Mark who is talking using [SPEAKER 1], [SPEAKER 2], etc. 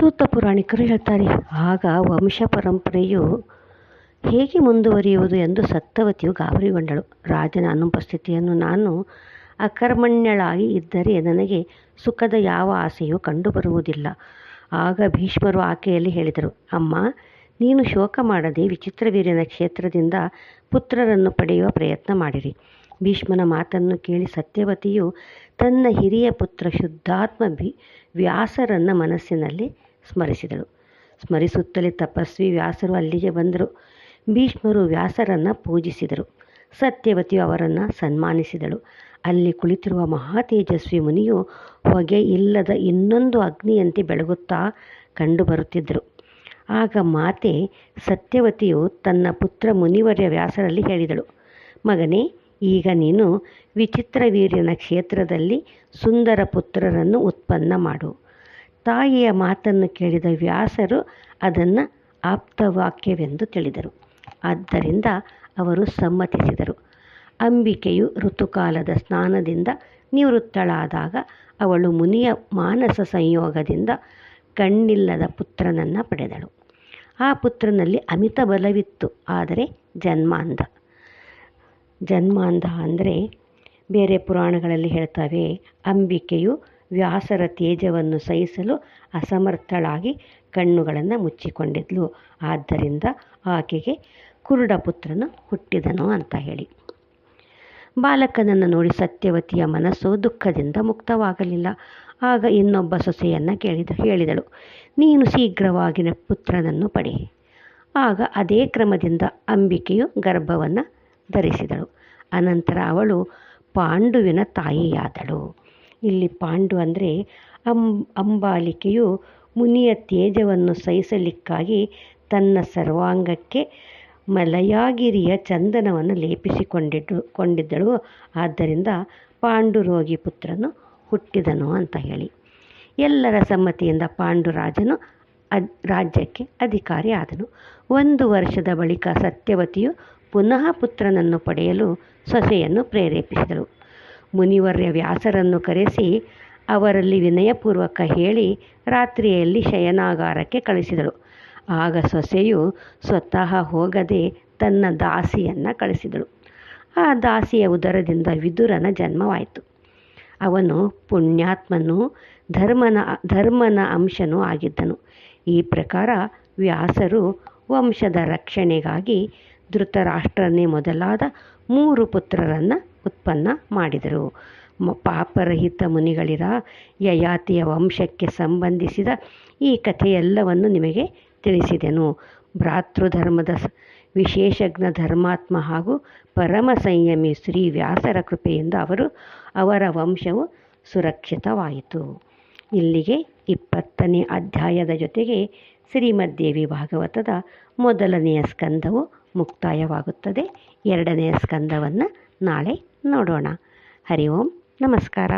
[SPEAKER 1] ಸೂತ ಪುರಾಣಿಕರು ಹೇಳ್ತಾರೆ, ಆಗ ವಂಶ ಪರಂಪರೆಯು ಹೇಗೆ ಮುಂದುವರಿಯುವುದು ಎಂದು ಸತ್ತವತಿಯು ಗಾಬರಿಗೊಂಡಳು. ರಾಜನ ಅನುಪಸ್ಥಿತಿಯನ್ನು ನಾನು ಅಕರ್ಮಣ್ಯಳಾಗಿ ಇದ್ದರೆ ನನಗೆ ಸುಖದ ಯಾವ ಆಸೆಯೂ ಕಂಡುಬರುವುದಿಲ್ಲ. ಆಗ ಭೀಷ್ಮರು ಆಕೆಯಲ್ಲಿ ಹೇಳಿದರು, ಅಮ್ಮ, ನೀನು ಶೋಕ ಮಾಡದೆ ವಿಚಿತ್ರವೀರ್ಯನ ಕ್ಷೇತ್ರದಿಂದ ಪುತ್ರರನ್ನು ಪಡೆಯುವ ಪ್ರಯತ್ನ ಮಾಡಿರಿ. ಭೀಷ್ಮನ ಮಾತನ್ನು ಕೇಳಿ ಸತ್ಯವತಿಯು ತನ್ನ ಹಿರಿಯ ಪುತ್ರ ಶುದ್ಧಾತ್ಮ ಬಿ ವ್ಯಾಸರನ್ನ ಮನಸ್ಸಿನಲ್ಲಿ ಸ್ಮರಿಸಿದಳು. ಸ್ಮರಿಸುತ್ತಲೇ ತಪಸ್ವಿ ವ್ಯಾಸರು ಅಲ್ಲಿಗೆ ಬಂದರು. ಭೀಷ್ಮರು ವ್ಯಾಸರನ್ನು ಪೂಜಿಸಿದರು. ಸತ್ಯವತಿಯು ಅವರನ್ನು ಸನ್ಮಾನಿಸಿದಳು. ಅಲ್ಲಿ ಕುಳಿತಿರುವ ಮಹಾತೇಜಸ್ವಿ ಮುನಿಯು ಹೊಗೆ ಇಲ್ಲದ ಇನ್ನೊಂದು ಅಗ್ನಿಯಂತೆ ಬೆಳಗುತ್ತಾ ಕಂಡುಬರುತ್ತಿದ್ದರು. ಆಗ ಮಾತೆ ಸತ್ಯವತಿಯು ತನ್ನ ಪುತ್ರ ಮುನಿವರ್ಯ ವ್ಯಾಸರಲ್ಲಿ ಹೇಳಿದಳು, ಮಗನೇ, ಈಗ ನೀನು ವಿಚಿತ್ರ ವೀರ್ಯನ ಕ್ಷೇತ್ರದಲ್ಲಿ ಸುಂದರ ಪುತ್ರರನ್ನು ಉತ್ಪನ್ನ ಮಾಡು. ತಾಯಿಯ ಮಾತನ್ನು ಕೇಳಿದ ವ್ಯಾಸರು ಅದನ್ನು ಆಪ್ತವಾಕ್ಯವೆಂದು ತಿಳಿದರು. ಆದ್ದರಿಂದ ಅವರು ಸಮ್ಮತಿಸಿದರು. ಅಂಬಿಕೆಯು ಋತುಕಾಲದ ಸ್ನಾನದಿಂದ ನಿವೃತ್ತಳಾದಾಗ ಅವಳು ಮುನಿಯ ಮಾನಸ ಸಂಯೋಗದಿಂದ ಕಣ್ಣಿಲ್ಲದ ಪುತ್ರನನ್ನು ಪಡೆದಳು. ಆ ಪುತ್ರನಲ್ಲಿ ಅಮಿತ ಬಲವಿತ್ತು, ಆದರೆ ಜನ್ಮಾಂಧ. ಜನ್ಮಾಂಧ ಅಂದರೆ ಬೇರೆ ಪುರಾಣಗಳಲ್ಲಿ ಹೇಳ್ತವೆ, ಅಂಬಿಕೆಯು ವ್ಯಾಸರ ತೇಜವನ್ನು ಸಹಿಸಲು ಅಸಮರ್ಥಳಾಗಿ ಕಣ್ಣುಗಳನ್ನು ಮುಚ್ಚಿಕೊಂಡಿದ್ಲು. ಆದ್ದರಿಂದ ಆಕೆಗೆ ಕುರುಡ ಪುತ್ರನು ಹುಟ್ಟಿದನು ಅಂತ ಹೇಳಿ. ಬಾಲಕನನ್ನು ನೋಡಿ ಸತ್ಯವತಿಯ ಮನಸ್ಸು ದುಃಖದಿಂದ ಮುಕ್ತವಾಗಲಿಲ್ಲ. ಆಗ ಇನ್ನೊಬ್ಬ ಸೊಸೆಯನ್ನು ಕೇಳಿದ, ಹೇಳಿದಳು, ನೀನು ಶೀಘ್ರವಾಗಿನ ಪುತ್ರನನ್ನು ಪಡೆ ಆಗ ಅದೇ ಕ್ರಮದಿಂದ ಅಂಬಿಕೆಯು ಗರ್ಭವನ್ನು ಧರಿಸಿದಳು. ಅನಂತರ ಅವಳು ಪಾಂಡುವಿನ ತಾಯಿಯಾದಳು. ಇಲ್ಲಿ ಪಾಂಡು ಅಂದರೆ ಅಂ, ಅಂಬಾಲಿಕೆಯು ಮುನಿಯ ತೇಜವನ್ನು ಸಹಿಸಲಿಕ್ಕಾಗಿ ತನ್ನ ಸರ್ವಾಂಗಕ್ಕೆ ಮಲಯಾಗಿರಿಯ ಚಂದನವನ್ನು ಲೇಪಿಸಿಕೊಂಡಿದ್ದು, ಕೊಂಡಿದ್ದಳು. ಆದ್ದರಿಂದ ಪಾಂಡುರೋಗಿ ಪುತ್ರನು ಹುಟ್ಟಿದನು ಅಂತ ಹೇಳಿ. ಎಲ್ಲರ ಸಮ್ಮತಿಯಿಂದ ಪಾಂಡುರಾಜನು ಅದ್, ರಾಜ್ಯಕ್ಕೆ ಅಧಿಕಾರಿ ಆದನು. ಒಂದು ವರ್ಷದ ಬಳಿಕ ಸತ್ಯವತಿಯು ಪುನಃ ಪುತ್ರನನ್ನು ಪಡೆಯಲು ಸೊಸೆಯನ್ನು ಪ್ರೇರೇಪಿಸಿದಳು. ಮುನಿವರ್ಯ ವ್ಯಾಸರನ್ನು ಕರೆಸಿ ಅವರಲ್ಲಿ ವಿನಯಪೂರ್ವಕ ಹೇಳಿ ರಾತ್ರಿಯಲ್ಲಿ ಶಯನಾಗಾರಕ್ಕೆ ಕಳಿಸಿದಳು. ಆಗ ಸೊಸೆಯು ಸ್ವತಃ ಹೋಗದೆ ತನ್ನ ದಾಸಿಯನ್ನು ಕಳಿಸಿದಳು. ಆ ದಾಸಿಯ ಉದರದಿಂದ ವಿದುರನ ಜನ್ಮವಾಯಿತು. ಅವನು ಪುಣ್ಯಾತ್ಮನೂ ಧರ್ಮನ ಧರ್ಮನ ಅಂಶನೂ ಆಗಿದ್ದನು. ಈ ಪ್ರಕಾರ ವ್ಯಾಸರು ವಂಶದ ರಕ್ಷಣೆಗಾಗಿ ಧೃತರಾಷ್ಟ್ರನೇ ಮೊದಲಾದ ಮೂರು ಪುತ್ರರನ್ನು ಉತ್ಪನ್ನ ಮಾಡಿದರು. ಪಾಪರಹಿತ ಮುನಿಗಳಿರ ಯಯಾತಿಯ ವಂಶಕ್ಕೆ ಸಂಬಂಧಿಸಿದ ಈ ಕಥೆಯೆಲ್ಲವನ್ನು ನಿಮಗೆ ತಿಳಿಸಿದೆನು. ಭ್ರಾತೃಧರ್ಮದ ವಿಶೇಷಜ್ಞ ಧರ್ಮಾತ್ಮ ಹಾಗೂ ಪರಮ ಸಂಯಮಿ ಶ್ರೀ ವ್ಯಾಸರ ಕೃಪೆಯಿಂದ ಅವರು ಅವರ ವಂಶವು ಸುರಕ್ಷಿತವಾಯಿತು. ಇಲ್ಲಿಗೆ ಇಪ್ಪತ್ತನೇ ಅಧ್ಯಾಯದ ಜೊತೆಗೆ ಶ್ರೀಮದ್ದೇವಿ ಭಾಗವತದ ಮೊದಲನೆಯ ಸ್ಕಂದವು ಮುಕ್ತಾಯವಾಗುತ್ತದೆ. ಎರಡನೆಯ ಸ್ಕಂದವನ್ನು ನಾಳೆ ನೋಡೋಣ. ಹರಿ ಓಂ. ನಮಸ್ಕಾರ.